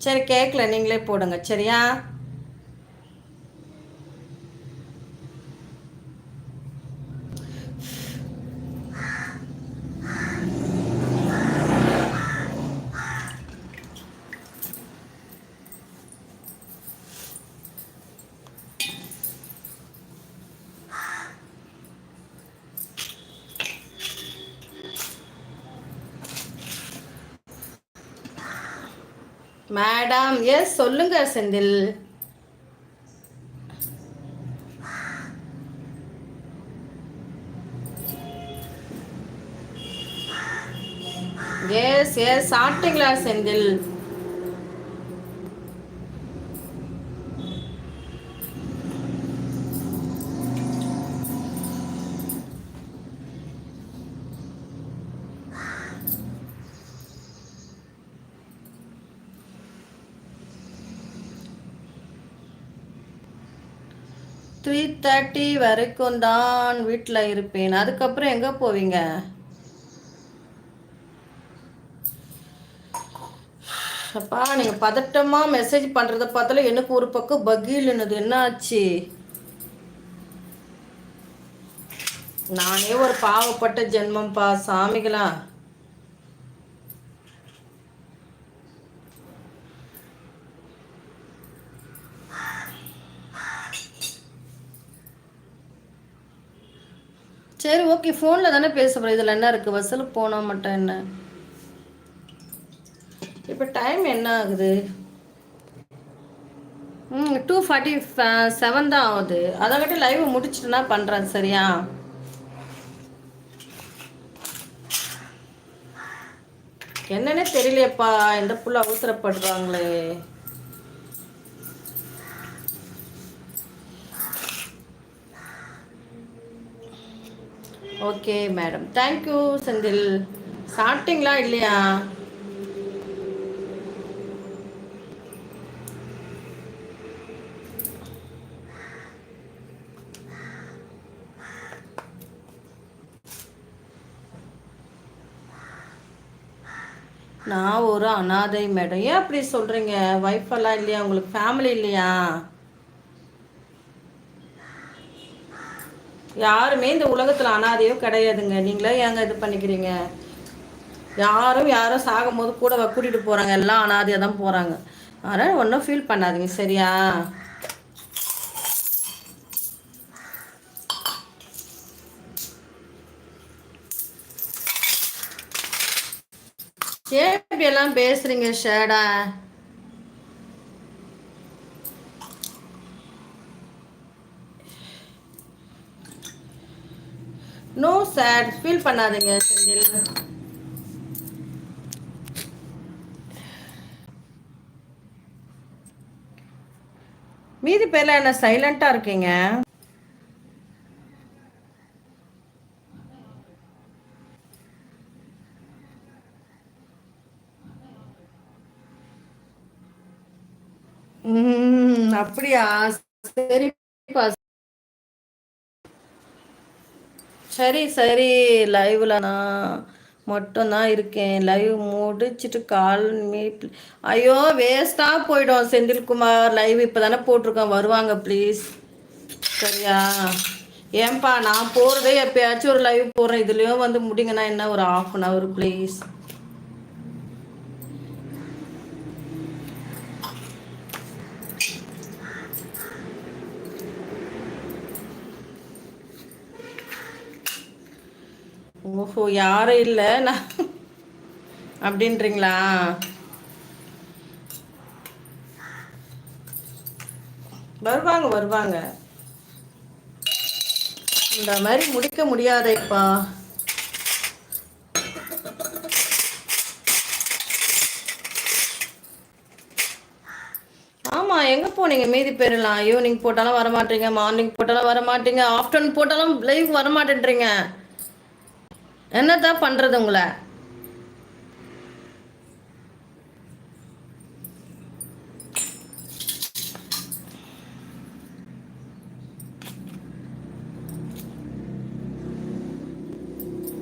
சரி கேட்கல நீங்களே போடுங்க. சரியா? மேடம் எஸ் சொல்லுங்க செந்தில். எஸ் எஸ் சாப்பிட்டீங்களா செந்தில்? த்ரீ தேர்ட்டி வரைக்கும் தான் வீட்டில் இருப்பேன். அதுக்கப்புறம் எங்கே போவீங்க? அப்பா நீங்கள் பதட்டமாக மெசேஜ் பண்ணுறத பார்த்தாலும் எனக்கு ஒரு பக்கம் பகீலுன்னுது என்ன ஆச்சு நானே ஒரு பாவப்பட்ட ஜென்மம்ப்பா சாமிகளா. சரி ஓகே ஃபோனில் தானே பேச போகிறோம் இதில் என்ன இருக்குது பஸ்ஸில் போனால் மட்டும் என்ன? இப்போ டைம் என்ன ஆகுது? ம் டூ ஃபார்ட்டி செவன் தான் ஆகுது. அதை கட்டி லைவ் முடிச்சுட்டுனா பண்ணுறேன் சரியா? என்னன்னே தெரியலையப்பா. இந்த புள்ள அவசரப்படுறாங்களே. Okay madam. Thank you Senthil. சாப்பிட்டீங்களா இல்லையா? நான் ஒரு அனாதை மேடம். ஏன் அப்படி சொல்கிறீங்க ஒய்ஃபெல்லாம் இல்லையா? உங்களுக்கு ஃபேமிலி இல்லையா? யாருமே இந்த உலகத்தில் அனாதையோ கிடையாதுங்க. நீங்களே ஏங்க இது பண்ணிக்கிறீங்க? யாரும் யாரும் சாகும்போது கூட கூட்டிகிட்டு போகிறாங்க எல்லாம் அனாதையாக தான் போகிறாங்க அதனால் ஒன்றும் ஃபீல் பண்ணாதீங்க. சரியா? ஏன் இப்படி எல்லாம் பேசுறீங்க ஷேடா? நோ சேட் ஃபீல் பண்ணாதீங்க செந்தில். மீதி பேர்ல என்ன சைலண்டா இருக்கீங்க? அப்படியா? சரி சரி சரி லைவ்ல நான் மட்டும்தான் இருக்கேன். லைவ் முடிச்சிட்டு கால் மீட் ஐயோ வேஸ்ட்டாக போயிடும். செந்தில்குமார் லைவ் இப்போ தானே போட்டிருக்கோம் வருவாங்க ப்ளீஸ் சரியா? ஏன்பா நான் போகிறதே எப்பயாச்சும் ஒரு லைவ் போடுறேன். இதுலேயும் வந்து முடிங்கன்னா என்ன ஒரு ஆஃப் அன் ஹவர் ப்ளீஸ் ஓஹோ யாரும் இல்லை. நான் அப்படின்றீங்களா? வருவாங்க வருவாங்க. இந்த மாதிரி முடிக்க முடியாதேப்பா. ஆமாம் எங்கே போனீங்க மீதி பேரெல்லாம் ஈவினிங் போட்டாலும் வர மாட்டீங்க மார்னிங் போட்டாலும் வர மாட்டீங்க ஆஃப்டர்நூன் போட்டாலும் லைவ் வர மாட்டேன்றீங்க என்னதான் பண்ணுறது உங்களை?